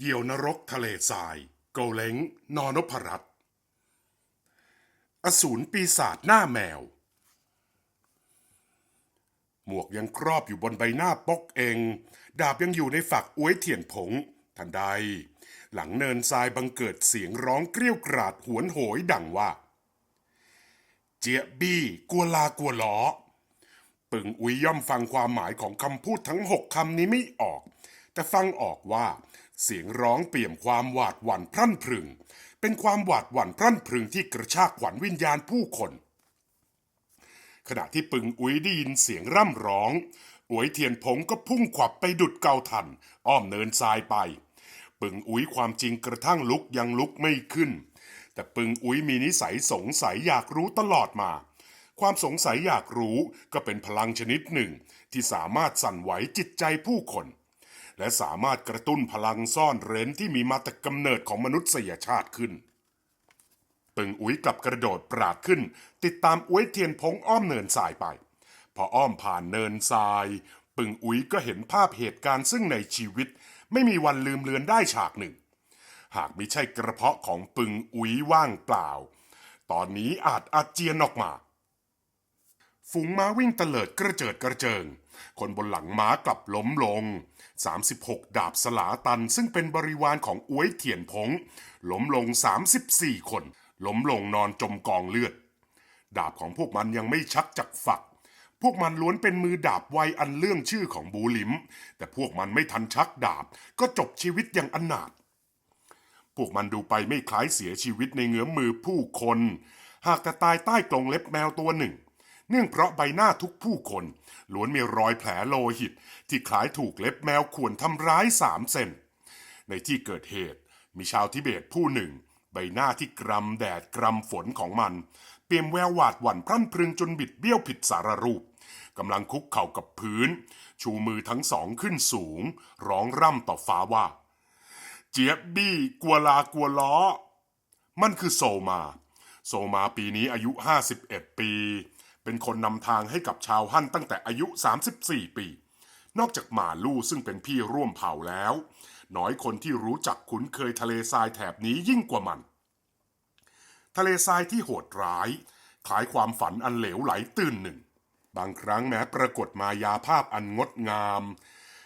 เหยี่ยวนรกทะเลทราย โกเล้งนอนพรัตน์อสูรปีศาจหน้าแมว หมวกยังครอบอยู่บนใบหน้าปกเอง ดาบยังอยู่ในฝักอวยเถียนผง ทันใด หลังเนินทรายบังเกิดเสียงร้องเกรี้ยวกราดหวนโหยดังว่า เจียบี้กัวลากัวล้อปึงอุยย่อมฟังความหมายของคำพูดทั้งหกคำนี้ไม่ออก แต่ฟังออกว่า เสียงร้องเปี่ยมความหวาดหวั่นพรั่นพรึง เป็นความหวาดหวั่นพรั่นพรึงที่กระชากขวัญวิญญาณผู้คน ขณะที่ปึงอุ้ยได้ยินเสียงร่ำร้องอวยเทียนผงก็พุ่งขวับไปดุดเกาทัน อ้อมเนินทรายไป ปึงอุ้ยความจริงกระทั่งลุกยังลุกไม่ขึ้น แต่ปึงอุ้ยมีนิสัยสงสัยอยากรู้ตลอดมา ความสงสัยอยากรู้ก็เป็นพลังชนิดหนึ่ง ที่สามารถสั่นไหวจิตใจผู้คน และสามารถกระตุ้นพลังซ่อนเร้นที่มีมาแต่กำเนิดของมนุษยชาติขึ้นปึงอุ๋ยกลับกระโดดปราดขึ้น ติดตามอวยเทียนพงอ้อมเนินทรายไป พออ้อมผ่านเนินทราย ปึงอุ๋ยก็เห็นภาพเหตุการณ์ซึ่งในชีวิต ไม่มีวันลืมเลือนได้ฉากหนึ่ง หากไม่ใช่กระเพาะของปึงอุ๋ยว่างเปล่า ตอนนี้อาจอาเจียนออกมาฝูงม้าวิ่งเตลิดกระเจิดกระเจิง คนบนหลังม้ากลับล้มลง 36 ดาบสลาตัน ซึ่งเป็นบริวารของอวยเถียนพงล้มลง 34 คน ล้มลงนอนจมกองเลือด ดาบของพวกมันยังไม่ชักจากฝัก พวกมันล้วนเป็นมือดาบไวอันเรื่องชื่อของบูลิม แต่พวกมันไม่ทันชักดาบ ก็จบชีวิตอย่างอนาถพวกมันดูไปไม่คล้ายเสียชีวิตในเงื้อมมือผู้คน หากแต่ตายใต้กรงเล็บแมวตัวหนึ่ง เนื่องเพราะใบหน้าทุกผู้คนล้วนมีรอยแผลโลหิต ที่คล้ายถูกเล็บแมวข่วนทำร้ายสามเซนในที่เกิดเหตุมีชาวทิเบตผู้หนึ่ง ใบหน้าที่กรำแดดกรำฝนของมัน เปี่ยมแววหวาดหวั่นพรั่นพรึงจนบิดเบี้ยวผิดสารรูปกำลังคุกเข่ากับพื้น ชูมือทั้งสองขึ้นสูง ร้องร่ำต่อฟ้าว่า เจี๊ยบบี้กัวลากัวล้อ มันคือโซมา โซมาปีนี้อายุ 51 ปี เป็นคนนำทางให้กับชาวฮั่นตั้งแต่อายุ 34 ปี นอกจากหมาลู่ซึ่งเป็นพี่ร่วมเผ่าแล้ว น้อยคนที่รู้จักคุ้นเคยทะเลทรายแถบนี้ยิ่งกว่ามัน ทะเลทรายที่โหดร้ายคล้ายความฝันอันเหลวไหลตื่นหนึ่ง บางครั้งแม้ปรากฏมายาภาพอันงดงาม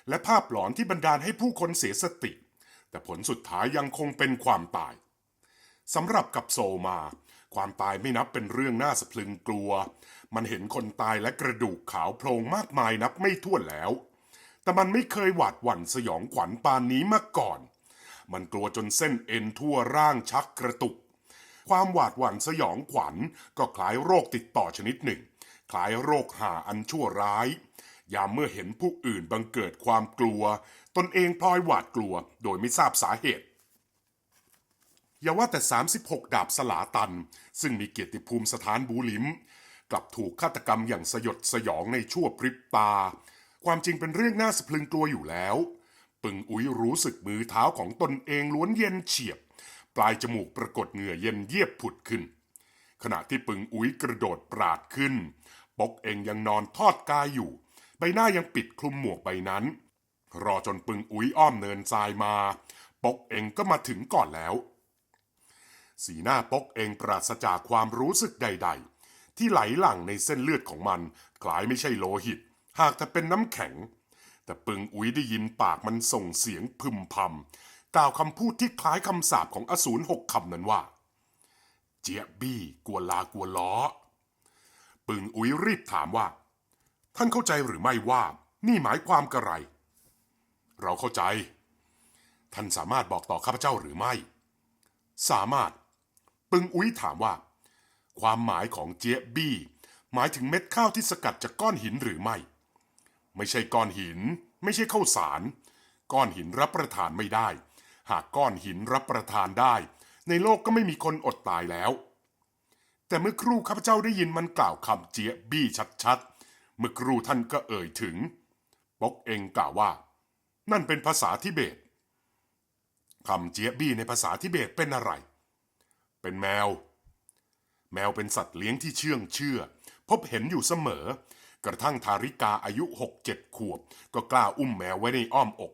และภาพหลอนที่บันดาลให้ผู้คนเสียสติ แต่ผลสุดท้ายยังคงเป็นความตายสำหรับกับโซมา ความตายไม่นับเป็นเรื่องน่าสะพรึงกลัว มันเห็นคนตายและกระดูกขาวโพลงมากมายนับไม่ถ้วนแล้ว แต่มันไม่เคยหวาดหวั่นสยองขวัญปานนี้มาก่อน มันกลัวจนเส้นเอ็นทั่วร่างชักกระตุก ความหวาดหวั่นสยองขวัญก็คล้ายโรคติดต่อชนิดหนึ่ง คล้ายโรคหาอันชั่วร้าย ยามเมื่อเห็นผู้อื่นบังเกิดความกลัว ตนเองพลอยหวาดกลัวโดยไม่ทราบสาเหตุอย่าว่าแต่ 36 ดาบสลาตัน ซึ่งมีเกียรติภูมิสถานบูลิม กลับถูกฆาตกรรมอย่างสยดสยองในชั่วพริบตา ความจริงเป็นเรื่องน่าสะพรึงกลัวอยู่แล้ว ปึงอุ๋ยรู้สึกมือเท้าของตนเองล้วนเย็นเฉียบ ปลายจมูกปรากฏเหงื่อเย็นเยียบผุดขึ้น ขณะที่ปึงอุ๋ยกระโดดปราดขึ้น ปกเองยังนอนทอดกายอยู่ ใบหน้ายังปิดคลุมหมวกใบนั้น รอจนปึงอุ๋ยอ้อมเนินทรายมา ปกเองก็มาถึงก่อนแล้ว สีหน้าปกเองปราศจากความรู้สึกใด ๆ ที่ไหลหลั่งในเส้นเลือดของมัน คล้ายไม่ใช่โลหิต หากแต่เป็นน้ำแข็ง แต่ปึงอุ๋ยได้ยินปากมันส่งเสียงพึมพำกล่าวคำพูดที่คล้ายคำสาปของอสูรหกคำนั้นว่า เจี๊ยบบี้กัวลากัวล้อ ปึงอุ๋ยรีบถามว่า ท่านเข้าใจหรือไม่ว่า นี่หมายความกระไร เราเข้าใจ ท่านสามารถบอกต่อข้าพเจ้าหรือไม่ สามารถ ปึงอุ้ยถามว่า ความหมายของเจี๊ยบบี้ หมายถึงเม็ดข้าวที่สกัดจากก้อนหินหรือไม่ ไม่ใช่ก้อนหิน ไม่ใช่ข้าวสาร ก้อนหินรับประทานไม่ได้ หากก้อนหินรับประทานได้ ในโลกก็ไม่มีคนอดตายแล้ว แต่เมื่อครู่ข้าพเจ้าได้ยินมันกล่าวคำเจี๊ยบบี้ชัดๆ เมื่อครู่ท่านก็เอ่ยถึงปกเองกล่าวว่า นั่นเป็นภาษาทิเบตคำเจี๊ยบบี้ในภาษาทิเบตเป็นอะไร เป็นแมว แมวเป็นสัตว์เลี้ยงที่เชื่องเชื่อ พบเห็นอยู่เสมอ กระทั่งทาริกาอายุหกเจ็ดขวบ ก็กล้าอุ้มแมวไว้ในอ้อมอก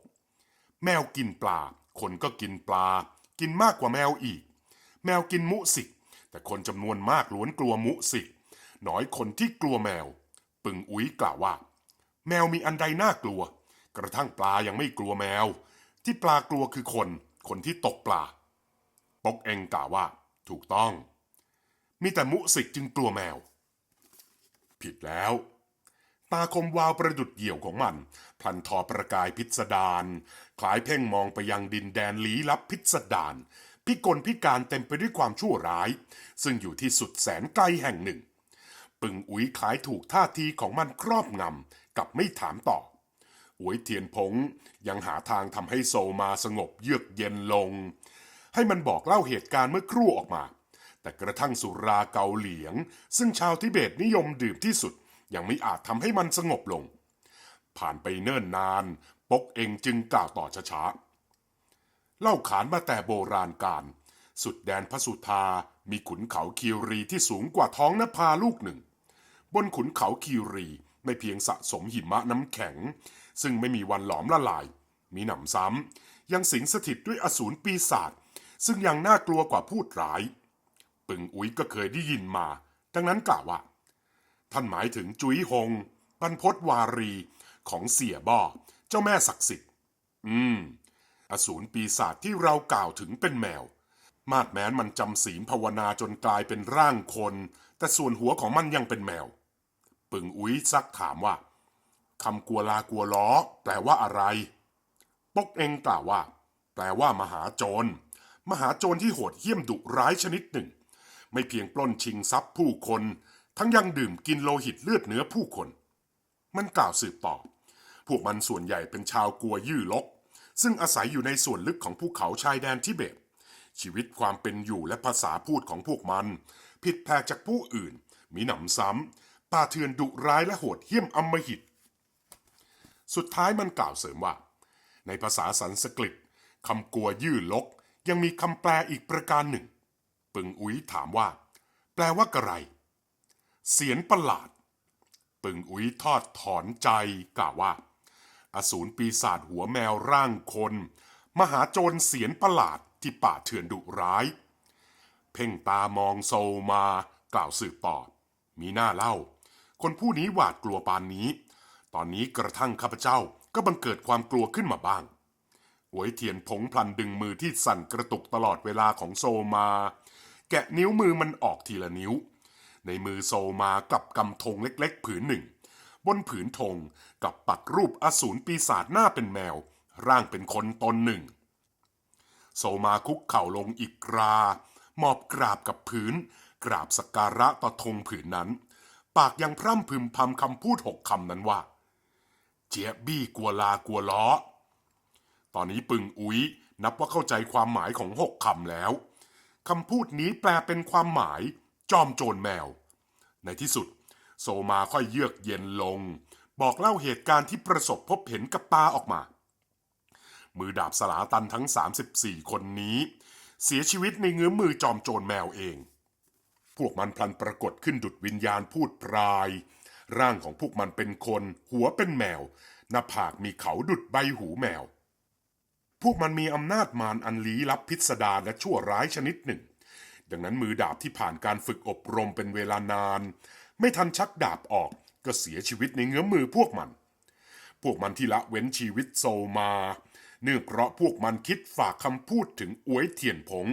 แมวกินปลา คนก็กินปลา กินมากกว่าแมวอีก แมวกินมุสิก แต่คนจำนวนมากล้วนกลัวมุสิกน้อยคนที่กลัวแมว ปึงอุ้ยกล่าวว่า แมวมีอันใดน่ากลัว กระทั่งปลายังไม่กลัวแมว ที่ปลากลัวคือคน คนที่ตกปลา ปกเองกล่าวว่า ถูกต้อง มีแต่มุสิกจึงกลัวแมว ผิดแล้ว ตาคมวาวประดุดเหี่ยวของมันพลันทอประกายพิสดารคล้ายเพ่งมองไปยังดินแดนลี้ลับพิสดารพิกลพิการเต็มไปด้วยความชั่วร้าย ซึ่งอยู่ที่สุดแสนไกลแห่งหนึ่ง ปึงอุ๋ยคล้ายถูกท่าทีของมันครอบงำกับไม่ถามต่ออวยเทียนผงยังหาทางทำให้โซมาสงบเยือกเย็นลง ให้มันบอกเล่าเหตุการณ์เมื่อครู่ออกมา แต่กระทั่งสุราเกาเหลียง ซึ่งชาวทิเบตนิยมดื่มที่สุด ยังไม่อาจทำให้มันสงบลง ผ่านไปเนิ่นนาน ปกเองจึงกล่าวต่อช้าๆเล่าขานมาแต่โบราณการ สุดแดนพระสุธามีขุนเขาคีรีที่สูงกว่าท้องนภาลูกหนึ่ง บนขุนเขาคีรีไม่เพียงสะสมหิมะน้ำแข็ง ซึ่งไม่มีวันหลอมละลาย มีหนำซ้ำยังสิงสถิตด้วยอสูรปีศาจซึ่งยังน่ากลัวกว่าพูดร้าย ปึงอุ๋ยก็เคยได้ยินมา ดังนั้นกล่าวว่า ท่านหมายถึงจุ้ยหง บรรพตวารีของเสี่ยบ่อเจ้าแม่ศักดิ์สิทธิ์ อืม อสูรปีศาจที่เรากล่าวถึงเป็นแมว มาดแม้นมันจำศีลภาวนาจนกลายเป็นร่างคน แต่ส่วนหัวของมันยังเป็นแมว ปึงอุ้ยซักถามว่าคำกัวลากัวล้อ แปลว่าอะไร ปกเองกล่าวว่า แปลว่ามหาโจร มหาโจรที่โหดเหี้ยมดุร้ายชนิดหนึ่ง ไม่เพียงปล้นชิงทรัพย์ผู้คน ทั้งยังดื่มกินโลหิตเลือดเนื้อผู้คน มันกล่าวสืบต่อ พวกมันส่วนใหญ่เป็นชาวกัวยื่อลก ซึ่งอาศัยอยู่ในส่วนลึกของภูเขาชายแดนทิเบต ชีวิตความเป็นอยู่และภาษาพูดของพวกมัน ผิดแผกจากผู้อื่น มีหนำซ้ำป่าเถื่อนดุร้ายและโหดเหี้ยมอำมหิต สุดท้ายมันกล่าวเสริมว่า ในภาษาสันสกฤตคำกัวยื่อลกยังมีคำแปลอีกประการหนึ่ง ปึงอุ๋ยถามว่า แปลว่ากระไร เสียนประหลาด ปึงอุ๋ยทอดถอนใจกล่าวว่า อสูรปีศาจหัวแมวร่างคน มหาโจรเสียนประหลาดที่ป่าเถื่อนดุร้าย เพ่งตามองโซมากล่าวสืบต่อ มีหน้าเล่า คนผู้นี้หวาดกลัวปานนี้ ตอนนี้กระทั่งข้าพเจ้าก็บังเกิดความกลัวขึ้นมาบ้างหวยเทียนผงพลันดึงมือที่สั่นกระตุกตลอดเวลาของโซมา แกะนิ้วมือมันออกทีละนิ้ว ในมือโซมากับกำธงเล็กๆ ผืนหนึ่ง บนผืนธงกับปักรูปอสูรปีศาจหน้าเป็นแมว ร่างเป็นคนตนหนึ่ง โซมาคุกเข่าลงอีกกรามอบกราบกับพื้น กราบสักการะต่อธงผืนนั้น ปากยังพร่ำพึมพำคำพูดหกคำนั้นว่า เจี๊ยบบี้กัวลากัวล้อ ตอนนี้ปึงอุ๊ยนับว่าเข้าใจความหมายของหกคำแล้ว คำพูดนี้แปลเป็นความหมาย จอมโจรแมว ในที่สุด โซมาค่อยเยือกเย็นลง บอกเล่าเหตุการณ์ที่ประสบพบเห็นกับตาออกมา มือดาบสลาตันทั้ง 34 คนนี้ เสียชีวิตในเงื้อมมือจอมโจรแมวเอง พวกมันพลันปรากฏขึ้นดุดวิญญาณพูดพราย ร่างของพวกมันเป็นคน หัวเป็นแมว หน้าผากมีเขาดุดใบหูแมว พวกมันมีอำนาจมารอันลี้ลับพิสดารและชั่วร้ายชนิดหนึ่ง ดังนั้นมือดาบที่ผ่านการฝึกอบรมเป็นเวลานาน ไม่ทันชักดาบออกก็เสียชีวิตในเงื้อมมือพวกมัน พวกมันที่ละเว้นชีวิตโซมา เนื่องเพราะพวกมันคิดฝากคำพูดถึงอวยเทียนผง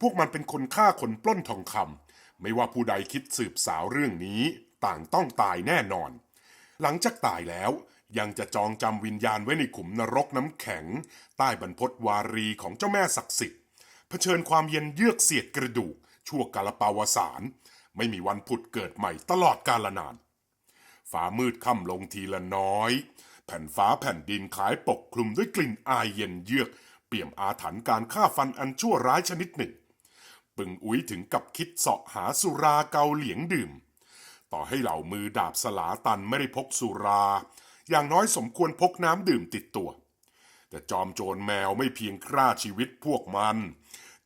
พวกมันเป็นคนฆ่าคนปล้นทองคำไม่ว่าผู้ใดคิดสืบสาวเรื่องนี้ต่างต้องตายแน่นอน หลังจากตายแล้ว ยังจะจองจำวิญญาณไว้ในขุมนรกน้ำแข็ง ใต้บรรพตวารีของเจ้าแม่ศักดิ์สิทธิ์เผชิญความเย็นเยือกเสียดกระดูก ชั่วกาลปาวสาร ไม่มีวันผุดเกิดใหม่ตลอดกาลนานฟ้ามืดค่ำลงทีละน้อย แผ่นฟ้าแผ่นดินคล้ายปกคลุมด้วยกลิ่นอายเย็นเยือก เปี่ยมอาถรรพ์การฆ่าฟันอันชั่วร้ายชนิดหนึ่ง ปึงอุ้ยถึงกับคิดเสาะหาสุราเกาเหลียงดื่ม ต่อให้เหล่ามือดาบสลาตันไม่ได้พกสุรา อย่างน้อยสมควรพกน้ำดื่มติดตัว แต่จอมโจรแมวไม่เพียงฆ่าชีวิตพวกมัน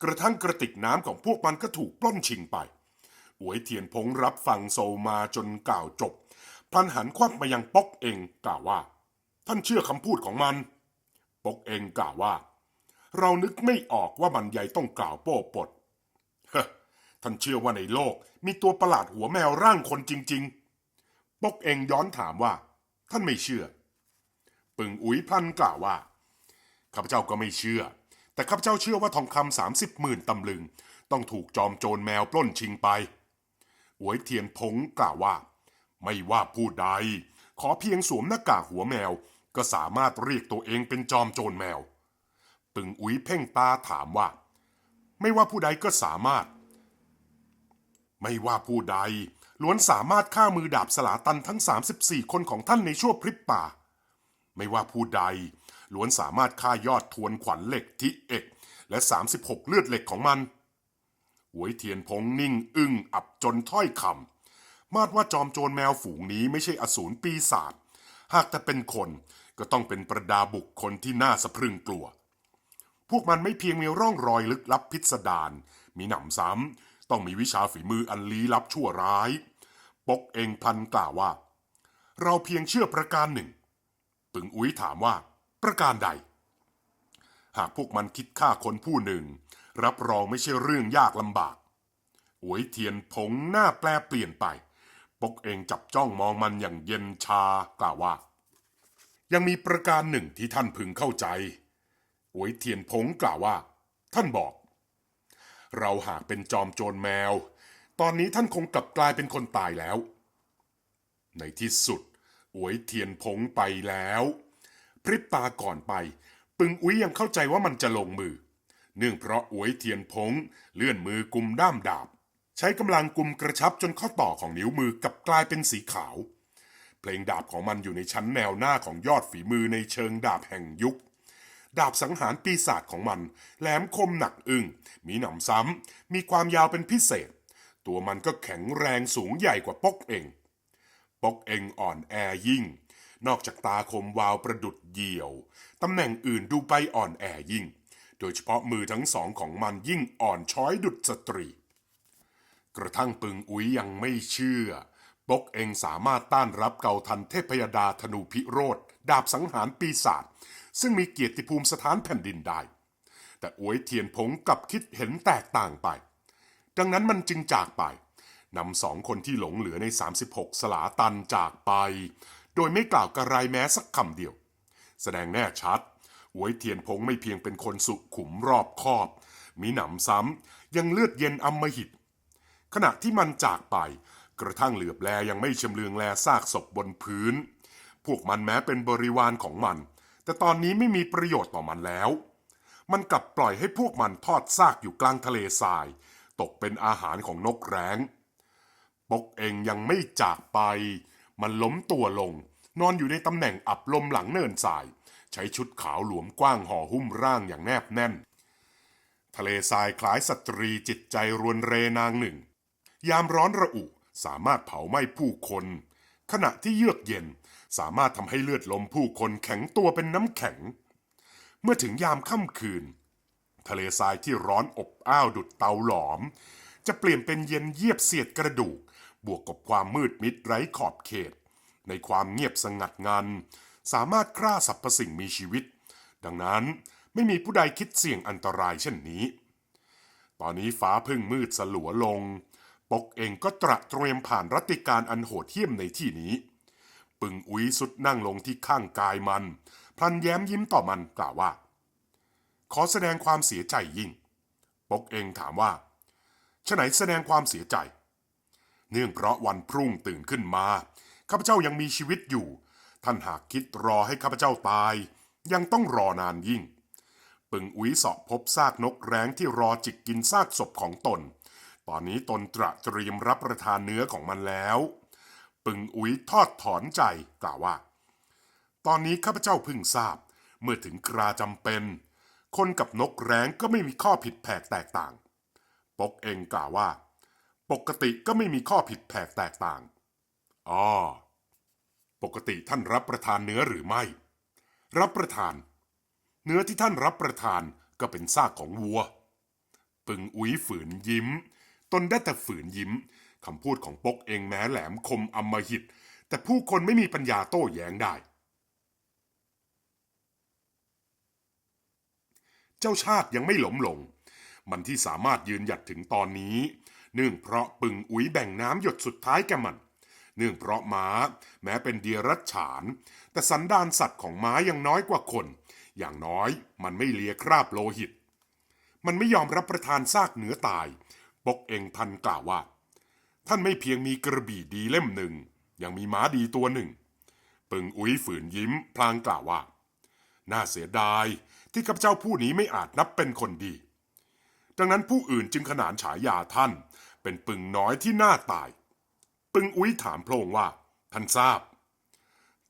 กระทั่งกระติกน้ำของพวกมันก็ถูกปล้นชิงไปอวยเทียนพงรับฟังโซมาจนกล่าวจบ พันหันควับมายังป๊อกเองกล่าวว่า ท่านเชื่อคำพูดของมันป๊อกเองกล่าวว่า เรานึกไม่ออกว่ามันใหญ่ต้องกล่าวโป้ปดเฮ้ท่านเชื่อว่าในโลกมีตัวประหลาดหัวแมวร่างคนจริง ๆปอกเองย้อนถามว่า ท่านไม่เชื่อ ปึงอุ๋ยพลันกล่าวว่าข้าพเจ้าก็ไม่เชื่อ แต่ข้าพเจ้าเชื่อว่าทองคำสามสิบหมื่นตำลึง ต้องถูกจอมโจรแมวปล้นชิงไปหวยเทียนพงกล่าวว่า ไม่ว่าผู้ใด ขอเพียงสวมหน้ากากหัวแมว ก็สามารถเรียกตัวเองเป็นจอมโจรแมว ปึงอุ๋ยเพ่งตาถามว่า ไม่ว่าผู้ใดก็สามารถ ไม่ว่าผู้ใด ล้วนสามารถฆ่ามือดาบสลาตันทั้ง 34 คนของท่านในชั่วพริบตา ไม่ว่าผู้ใด ล้วนสามารถฆ่ายอดทวนขวัญเหล็กทิเอกและ 36 เลือดเหล็กของมันหวยเทียนพงนิ่ง อึ้งอับจนถ้อยคำมาดว่าจอมโจรแมวฝูงนี้ไม่ใช่อสูรปีศาจหากแต่เป็นคนก็ต้องเป็นประดาบุคคลที่น่าสะพรึงกลัว พวกมันไม่เพียงมีร่องรอยลึกลับพิสดารมีหนำซ้ำต้องมีวิชาฝีมืออันลี้ลับชั่วร้าย ปกเองพันกล่าวว่า เราเพียงเชื่อประการหนึ่ง ปึงอุ้ยถามว่า ประการใด หากพวกมันคิดฆ่าคนผู้หนึ่ง รับรองไม่ใช่เรื่องยากลำบากหวยเทียนผงหน้าแปลเปลี่ยนไป ปกเองจับจ้องมองมันอย่างเย็นชากล่าวว่า ยังมีประการหนึ่งที่ท่านพึงเข้าใจหวยเทียนผงกล่าวว่า ท่านบอก เราหากเป็นจอมโจรแมว ตอนนี้ท่านคงกลับกลายเป็นคนตายแล้ว ในที่สุดอวยเทียนผงไปแล้ว พริบตาก่อนไป ปึงอุ้ยยังเข้าใจว่ามันจะลงมือ เนื่องเพราะอวยเทียนผงเลื่อนมือกุมด้ามดาบ ใช้กำลังกุมกระชับจนข้อต่อของนิ้วมือกลับกลายเป็นสีขาว เพลงดาบของมันอยู่ในชั้นแนวหน้าของยอดฝีมือในเชิงดาบแห่งยุคดาบสังหารปีศาจของมัน แหลมคมหนักอึ้งมีหนำซ้ำ มีความยาวเป็นพิเศษ ตัวมันก็แข็งแรงสูงใหญ่กว่าปกเองปกเองอ่อนแอยิ่ง นอกจากตาคมวาวประดุดเหยี่ยว ตำแหน่งอื่นดูไปอ่อนแอยิ่ง โดยเฉพาะมือทั้งสองของมันยิ่งอ่อนช้อยดุดสตรี กระทั่งปึงอุ้ยยังไม่เชื่อปกเองสามารถต้านรับเกาทันเทพยดาธนูพิโรธดาบสังหารปีศาจซึ่งมีเกียรติภูมิสถานแผ่นดินได้ แต่อวยเทียนผงกับคิดเห็นแตกต่างไป ดังนั้นมันจึงจากไปนำสองคนที่หลงเหลือใน 36 สลาตันจากไป โดยไม่กล่าวกระไรแม้สักคำเดียว แสดงแน่ชัดหวยเทียนพงไม่เพียงเป็นคนสุขุมรอบคอบ มีหนำซ้ำยังเลือดเย็นอำมหิต ขณะที่มันจากไป กระทั่งเหลือบแลยังไม่ชำเลืองแลซากศพบนพื้น พวกมันแม้เป็นบริวารของมัน แต่ตอนนี้ไม่มีประโยชน์ต่อมันแล้ว มันกลับปล่อยให้พวกมันทอดซากอยู่กลางทะเลทราย ตกเป็นอาหารของนกแร้ง ปกเองยังไม่จากไป มันล้มตัวลง นอนอยู่ในตำแหน่งอับลมหลังเนินทราย ใช้ชุดขาวหลวมกว้างห่อหุ้มร่างอย่างแนบแน่น ทะเลทรายคล้ายสตรีจิตใจรวนเรนางหนึ่ง ยามร้อนระอุสามารถเผาไหม้ผู้คน ขณะที่เยือกเย็นสามารถทำให้เลือดลมผู้คนแข็งตัวเป็นน้ำแข็ง เมื่อถึงยามค่ำคืน ทะเลทรายที่ร้อนอบอ้าวดุดเตาหลอม จะเปลี่ยนเป็นเย็นเยียบเสียดกระดูก บวกกับความมืดมิดไร้ขอบเขต ในความเงียบสงัดงัน สามารถฆ่าสรรพสิ่งมีชีวิต ดังนั้นไม่มีผู้ใดคิดเสี่ยงอันตรายเช่นนี้ ตอนนี้ฟ้าเพึ่งมืดสลัวลง ปกเองก็ตระเตรียมผ่านรัติการอันโหดเหี้ยมในที่นี้ ปึงอุ้ยสุดนั่งลงที่ข้างกายมัน พลันแย้มยิ้มต่อมันกล่าวว่า ขอแสดงความเสียใจยิ่ง ปกเองถามว่าฉไหนแสดงความเสียใจ เนื่องเพราะวันพรุ่งตื่นขึ้นมา ข้าพเจ้ายังมีชีวิตอยู่ ท่านหากคิดรอให้ข้าพเจ้าตาย ยังต้องรอนานยิ่ง ปึงอุ้ยสอบพบซากนกแร้งที่รอจิกกินซากศพของตน ตอนนี้ตนตระเตรียมรับประทานเนื้อของมันแล้ว ปึงอุ้ยทอดถอนใจกล่าวว่า ตอนนี้ข้าพเจ้าเพิ่งทราบ เมื่อถึงคราจำเป็น คนกับนกแร้งก็ไม่มีข้อผิดแผกแตกต่าง ปกเองกล่าวว่า ปกติก็ไม่มีข้อผิดแผกแตกต่างอ๋อปกติท่านรับประทานเนื้อหรือไม่ รับประทาน เนื้อที่ท่านรับประทานก็เป็นซากของวัว ปึงอุ้ยฝืนยิ้ม ตนได้แต่ฝืนยิ้มคำพูดของปกเองแม้แหลมคมอำมหิต แต่ผู้คนไม่มีปัญญาโต้แย้งได้ เจ้าชาติยังไม่หลมหลง มันที่สามารถยืนหยัดถึงตอนนี้ เนื่องเพราะปึงอุ๋ยแบ่งน้ำหยดสุดท้ายแกมัน เนื่องเพราะม้า แม้เป็นเดียรัจฉาน แต่สันดานสัตว์ของม้ายังน้อยกว่าคน อย่างน้อยมันไม่เลียคราบโลหิต มันไม่ยอมรับประทานซากเนื้อตาย ปกเองทันกล่าวว่า ท่านไม่เพียงมีกระบี่ดีเล่มหนึ่ง ยังมีม้าดีตัวหนึ่ง ปึงอุ้ยฝืนยิ้มพลางกล่าวว่าน่าเสียดาย ที่ข้าพเจ้าผู้นี้ไม่อาจนับเป็นคนดี ดังนั้นผู้อื่นจึงขนานฉายาท่าน เป็นปึงน้อยที่น่าตาย ปึงอุ้ยถามโพลงว่า ท่านทราบ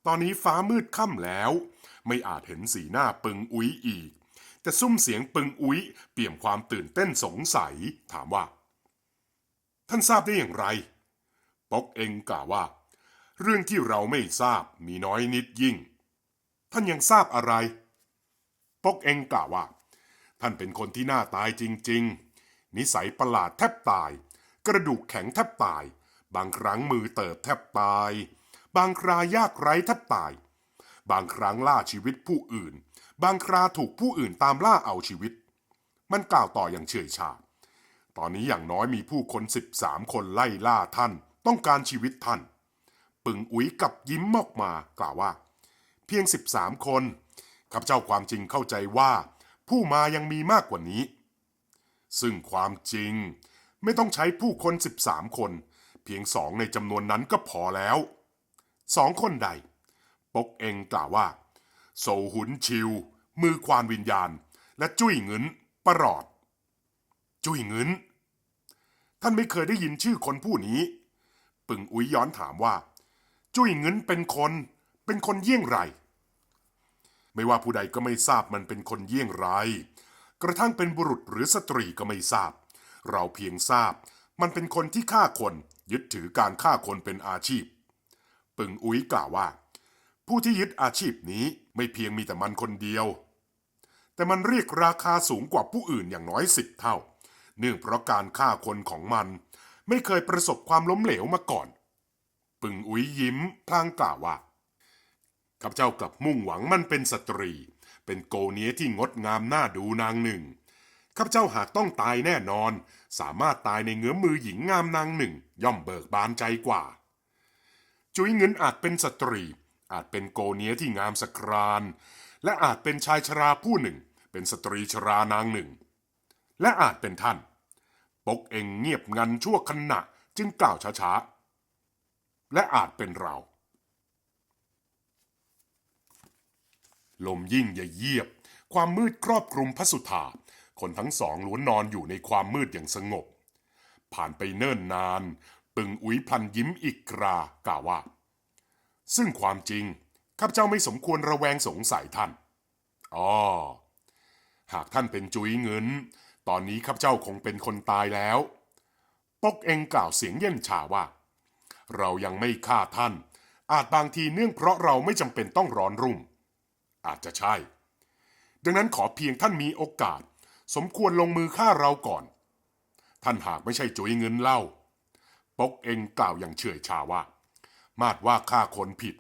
ตอนนี้ฟ้ามืดค่ำแล้ว ไม่อาจเห็นสีหน้าปึงอุ้ยอีก แต่ซุ้มเสียงปึงอุ้ยเปี่ยมความตื่นเต้นสงสัยถามว่า ท่านทราบได้อย่างไรปอกเองกล่าวว่า เรื่องที่เราไม่ทราบมีน้อยนิดยิ่ง ท่านยังทราบอะไร ปกเองกล่าวว่า ท่านเป็นคนที่น่าตายจริง ๆ นิสัยประหลาดแทบตาย กระดูกแข็งแทบตาย บางครั้งมือเติบแทบตาย บางครายากไร้แทบตาย บางครั้งล่าชีวิตผู้อื่น บางคราถูกผู้อื่นตามล่าเอาชีวิต มันกล่าวต่ออย่างเฉยชา ตอนนี้อย่างน้อยมีผู้คนสิบสามคนไล่ล่าท่าน ต้องการชีวิตท่าน ปึงอุ๋ยกับยิ้มออกมากล่าวว่า เพียงสิบสามคน ข้าพเจ้าความจริงเข้าใจว่า ผู้มายังมีมากกว่านี้ ซึ่งความจริงไม่ต้องใช้ผู้คนสิบสามคน เพียงสองในจำนวนนั้นก็พอแล้วสองคนใด ปกเองกล่าวว่า โซหุนชิว มือควานวิญญาณ และจุ้ยเงินประหลอด จุ้ยเงินท่านไม่เคยได้ยินชื่อคนผู้นี้ ปึงอุ๋ยย้อนถามว่า จุ้ยเงินเป็นคน เป็นคนเยี่ยงไร ไม่ว่าผู้ใดก็ไม่ทราบมันเป็นคนเยี่ยงไร กระทั่งเป็นบุรุษหรือสตรีก็ไม่ทราบ เราเพียงทราบ มันเป็นคนที่ฆ่าคน ยึดถือการฆ่าคนเป็นอาชีพ ปึงอุ๋ยกล่าวว่า ผู้ที่ยึดอาชีพนี้ไม่เพียงมีแต่มันคนเดียว แต่มันเรียกราคาสูงกว่าผู้อื่นอย่างน้อยสิบเท่า เนื่องเพราะการฆ่าคนของมัน ไม่เคยประสบความล้มเหลวมาก่อน ปึงอุ๋ยยิ้มพลางกล่าวว่า ข้าพเจ้ากลับมุ่งหวังมันเป็นสตรี เป็นโกเนียที่งดงามน่าดูนางหนึ่งข้าพเจ้าหากต้องตายแน่นอน สามารถตายในเงื้อมมือหญิงงามนางหนึ่ง ย่อมเบิกบานใจกว่า จุ้ยเงินอาจเป็นสตรี อาจเป็นโกเนียที่งามสกรานและอาจเป็นชายชราผู้หนึ่ง เป็นสตรีชรานางหนึ่ง และอาจเป็นท่าน ปกเองเงียบงันชั่วขณะจึงกล่าวช้าๆและอาจเป็นเรา ลมยิ่งอย่าเยียบ ความมืดครอบคลุมพระสุธาคนทั้งสองล้วนนอนอยู่ในความมืดอย่างสงบ ผ่านไปเนิ่นนาน ปึงอุ๋ยพลันยิ้มอีกครากล่าวว่า ซึ่งความจริงข้าพเจ้าไม่สมควรระแวงสงสัยท่านอ๋อหากท่านเป็นจุ้ยเงิน ตอนนี้ข้าพเจ้าคงเป็นคนตายแล้วปกเองกล่าวเสียงเย็นชาว่า เรายังไม่ฆ่าท่าน อาจบางทีเนื่องเพราะเราไม่จำเป็นต้องร้อนรุ่ม อาจจะใช่ ดังนั้นขอเพียงท่านมีโอกาส สมควรลงมือฆ่าเราก่อน ท่านหากไม่ใช่จุยเงินเล่า ปกเองกล่าวอย่างเฉื่อยชาว่า มาดว่าฆ่าคนผิด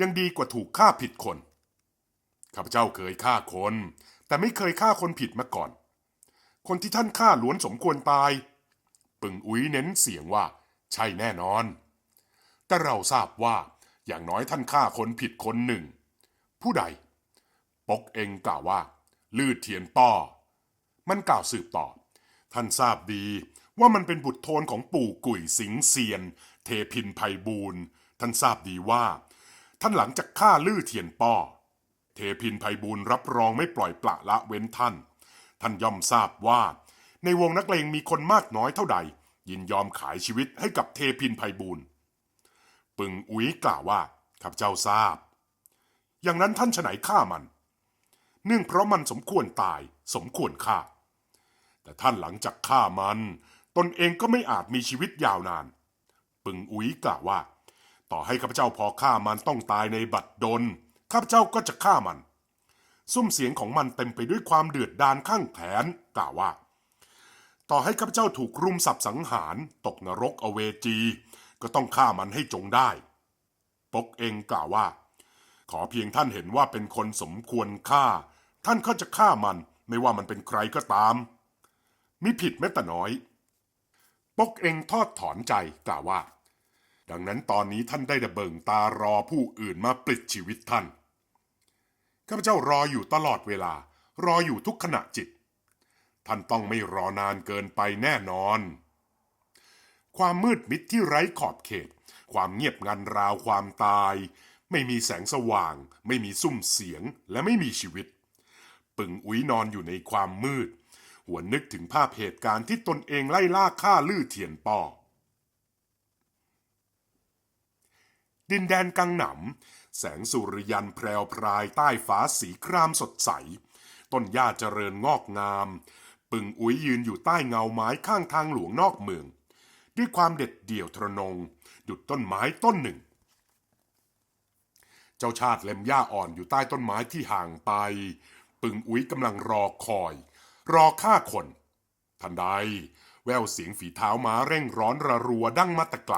ยังดีกว่าถูกฆ่าผิดคน ข้าพเจ้าเคยฆ่าคน แต่ไม่เคยฆ่าคนผิดมาก่อน คนที่ท่านฆ่าล้วนสมควรตาย ปึงอุ้ยเน้นเสียงว่า ใช่แน่นอน แต่เราทราบว่าอย่างน้อยท่านฆ่าคนผิดคนหนึ่ง ผู้ใด ปกเองกล่าวว่า ลืดเทียนป้อ มันกล่าวสืบต่อ ท่านทราบดีว่ามันเป็นบุตรโทนของปู่กุ่ยสิงเซียน เทพินไพบูลย์ท่านทราบดีว่า ท่านหลังจากฆ่าลือเทียนป้อ เทพินไพบูลย์รับรองไม่ปล่อยปละละเว้นท่าน ท่านย่อมทราบว่า ในวงนักเลงมีคนมากน้อยเท่าใด ยินยอมขายชีวิตให้กับเทพินไพบูลย์ปึงอุ๋ยกล่าวว่าข้าพเจ้าทราบ อย่างนั้นท่านฉไหนฆ่ามัน เนื่องเพราะมันสมควรตายสมควรฆ่า แต่ท่านหลังจากฆ่ามัน ตนเองก็ไม่อาจมีชีวิตยาวนาน ปึงอุ๋ยกล่าวว่า ต่อให้ข้าพเจ้าพอฆ่ามันต้องตายในบัดดลข้าพเจ้าก็จะฆ่ามันซุ้มเสียงของมันเต็มไปด้วยความเดือดดานข้างแขนกล่าวว่า ต่อให้ข้าพเจ้าถูกรุมสับสังหารตกนรกอเวจี ก็ต้องฆ่ามันให้จงได้ ปกเองกล่าวว่า ขอเพียงท่านเห็นว่าเป็นคนสมควรฆ่า ท่านก็จะฆ่ามันไม่ว่ามันเป็นใครก็ตาม มิผิดแม้แต่น้อย ปกเองทอดถอนใจกล่าวว่า ดังนั้นตอนนี้ท่านได้แต่เบิ่งตารอผู้อื่นมาปลิดชีวิตท่านข้าพเจ้ารออยู่ตลอดเวลา รออยู่ทุกขณะจิต ท่านต้องไม่รอนานเกินไปแน่นอน ความมืดมิดที่ไร้ขอบเขต ความเงียบงันราวความตาย ไม่มีแสงสว่าง ไม่มีซุ้มเสียงและไม่มีชีวิต ปึงอุ้ยนอนอยู่ในความมืด หัวนึกถึงภาพเหตุการณ์ที่ตนเองไล่ล่าฆ่าลื่อเทียนป้อดินแดนกังหนำแสงสุริยันแพรวพรายใต้ฟ้าสีครามสดใส ต้นหญ้าเจริญงอกงาม ปึงอุ้ยยืนอยู่ใต้เงาไม้ข้างทางหลวงนอกเมือง ด้วยความเด็ดเดี่ยวทรนง ดุดต้นไม้ต้นหนึ่ง เจ้าชาติเล็มหญ้าอ่อนอยู่ใต้ต้นไม้ที่ห่างไป ปึงอุ้ยกำลังรอคอย รอฆ่าคน ทันใด แววเสียงฝีเท้าม้าเร่งร้อนระรัวดั้งมาตะไกล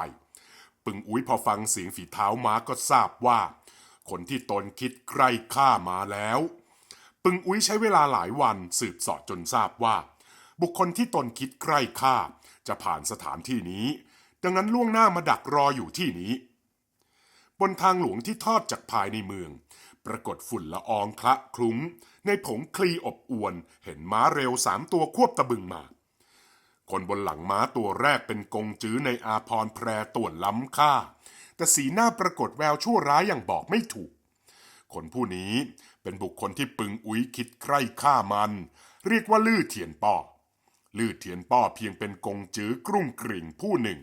ปึงอุ้ยพอฟังเสียงฝีเท้าม้าก็ทราบว่า คนที่ตนคิดใกล้ฆ่ามาแล้ว ปึงอุ้ยใช้เวลาหลายวันสืบเสอบจนทราบว่า บุคคลที่ตนคิดใกล้ฆ่า จะผ่านสถานที่นี้ ดังนั้นล่วงหน้ามาดักรออยู่ที่นี้ บนทางหลวงที่ทอดจากภายในเมือง ปรากฏฝุ่นละอองคละคลุ้งในผงคลีอบอวน เห็นม้าเร็วสามตัวควบตะบึงมา คนบนหลังม้าตัวแรกเป็นกงจื้อในอาพรแพรต่วนล้ำค่า แต่สีหน้าปรากฏแววชั่วร้ายอย่างบอกไม่ถูก คนผู้นี้เป็นบุคคลที่ปึงอุ้ยคิดใคร่ฆ่ามัน เรียกว่าลื่อเทียนป้อ ลื่อเทียนป้อเพียงเป็นกงจื้อกรุ่งกริ่งผู้หนึ่ง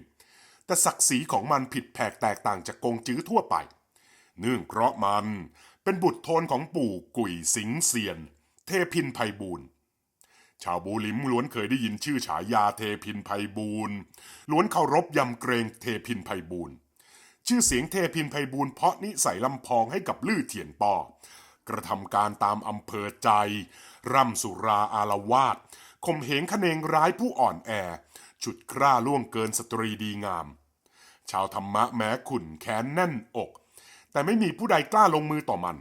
แต่ศักดิ์ศรีของมันผิดแผกแตกต่างจากกงจื้อทั่วไป เนื่องเพราะมันเป็นบุตรโทนของปู่กุยสิงเซียน เทพินไพบูลชาวบูลิมล้วนเคยได้ยินชื่อฉายาเทพินไพบูลล้วนเคารพยำเกรงเทพินไพบูลชื่อเสียงเทพินไพบูลเพราะนิสัยลำพองให้กับลื่อเทียนปอกระทำการตามอำเภอใจ ร่ำสุราอารวาสข่มเหงคะเนงร้ายผู้อ่อนแอ ฉุดคร่าล่วงเกินสตรีดีงาม ชาวธรรมะแม้ขุนแค้นแน่นอก แต่ไม่มีผู้ใดกล้าลงมือต่อมัน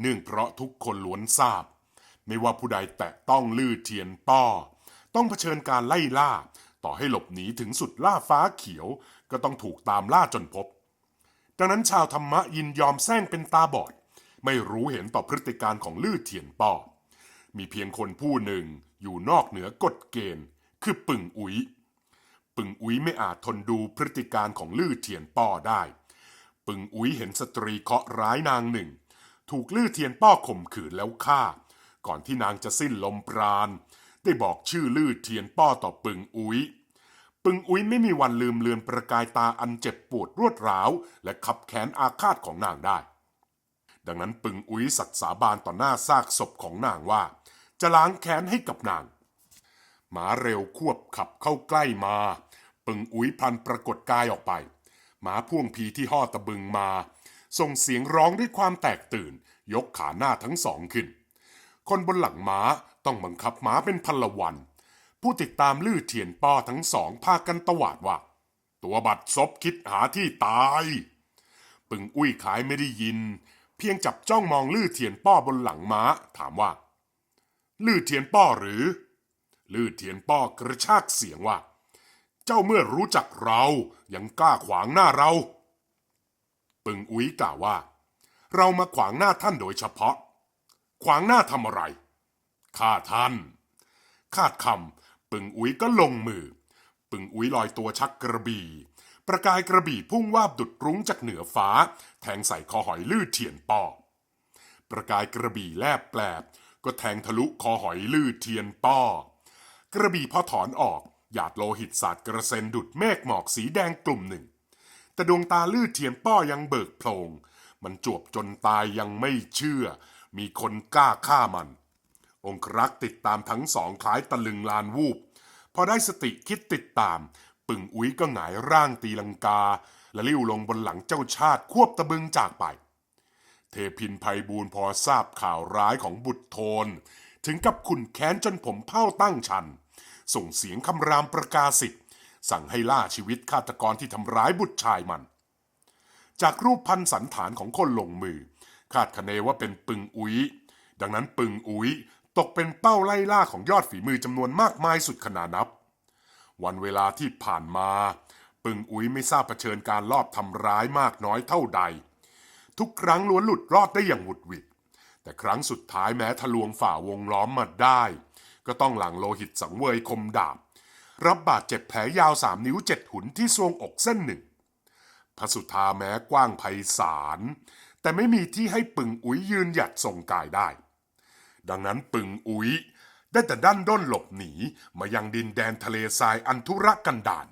เนื่องเพราะทุกคนล้วนทราบ ไม่ว่าผู้ใดแตะต้องลื่อเทียนป้อ ต้องเผชิญการไล่ล่า ต่อให้หลบหนีถึงสุดล่าฟ้าเขียว ก็ต้องถูกตามล่าจนพบ ดังนั้นชาวธรรมะยินยอมแซงเป็นตาบอด ไม่รู้เห็นต่อพฤติการของลื่อเทียนป้อมีเพียงคนผู้หนึ่งอยู่นอกเหนือกฎเกณฑ์ คือปึงอุ๋ย ปึงอุ๋ยไม่อาจทนดูพฤติการของลื่อเทียนป้อได้ ปึงอุ๋ยเห็นสตรีเคาะร้ายนางหนึ่ง ถูกลื่อเทียนป้อข่มขืนแล้วฆ่า ก่อนที่นางจะสิ้นลมปราณ ได้บอกชื่อลื่อเทียนป้อต่อปึงอุ๋ยปึงอุ๋ยไม่มีวันลืมเลือนประกายตาอันเจ็บปวดรวดร้าว และขับแค้นอาฆาตของนางได้ ดังนั้นปึงอุ๋ยสัตย์สาบานต่อหน้าซากศพของนางว่า จะล้างแค้นให้กับนาง หมาเร็วควบขับเข้าใกล้มา ปึงอุ๋ยพันปรากฏกายออกไป หมาพ่วงพีที่ห่อตะบึงมา ส่งเสียงร้องด้วยความแตกตื่น ยกขาหน้าทั้งสองขึ้น คนบนหลังม้าต้องบังคับม้าเป็นพันละวัน ผู้ติดตามลื่อเทียนป้อทั้งสองพากันตวาดว่า ตัวบัดซบคิดหาที่ตาย ปึงอุ้ยขายไม่ได้ยิน เพียงจับจ้องมองลื่อเทียนป้อบนหลังม้าถามว่า ลื่อเทียนป้อหรือ ลือเทียนป้อกระชากเสียงว่า เจ้าเมื่อรู้จักเรายังกล้าขวางหน้าเรา ปึงอุ้ยกล่าวว่า เรามาขวางหน้าท่านโดยเฉพาะ ขวางหน้าทำอะไรฆ่าท่าน คาดคำปึงอุ้ยก็ลงมือ ปึงอุ้ยลอยตัวชักกระบี่ ประกายกระบี่พุ่งวาบดุดรุ้งจากเหนือฟ้า แทงใส่คอหอยลื่อเทียนป้อประกายกระบี่แลบแปลบก็แทงทะลุคอหอยลื่อเทียนป้อ กระบี่พอถอนออก หยาดโลหิตสาดกระเซ็นดุดเมฆหมอกสีแดงกลุ่มหนึ่ง แต่ดวงตาลื่อเทียนป้อยังเบิกโพลงมันจวบจนตายยังไม่เชื่อ มีคนกล้าฆ่ามัน องครักษ์ติดตามทั้งสองคล้ายตะลึงลานวูบ พอได้สติคิดติดตาม ปึ่งอุ้ยก็หงายร่างตีลังกา และลิ้วลงบนหลังเจ้าชาติควบตะบึงจากไป เทพินภัยบูลพอทราบข่าวร้ายของบุตรโทน ถึงกับขุนแค้นจนผมเผ้าตั้งชัน ส่งเสียงคำรามประกาศิทธิ์สั่งให้ล่าชีวิตฆาตกรที่ทำร้ายบุตรชายมัน จากรูปพันสันฐานของคนลงมือ คาดคะเนว่าเป็นปึงอุยดังนั้นปึงอุยตกเป็นเป้าไล่ล่าของยอดฝีมือจำนวนมากมายสุดขนานับ วันเวลาที่ผ่านมา ปึงอุ๋ยไม่ทราบเผชิญการลอบทำร้ายมากน้อยเท่าใด ทุกครั้งล้วนหลุดรอดได้อย่างหวุดหวิดแต่ครั้งสุดท้ายแม้ทะลวงฝ่าวงล้อมมาได้ ก็ต้องหลังโลหิตสังเวยคมดาบ รับบาดเจ็บแผลยาวสามนิ้วเจ็ดหุนที่ทรวงอกเส้นหนึ่งพระสุธาแม้กว้างไพศาลแต่ไม่มีที่ให้ปึงอุ๋ยยืนหยัดทรงกายได้ ดังนั้นปึงอุ๋ยได้แต่ดันด้นหลบหนีมายังดินแดนทะเลทรายอันธุรกันดาร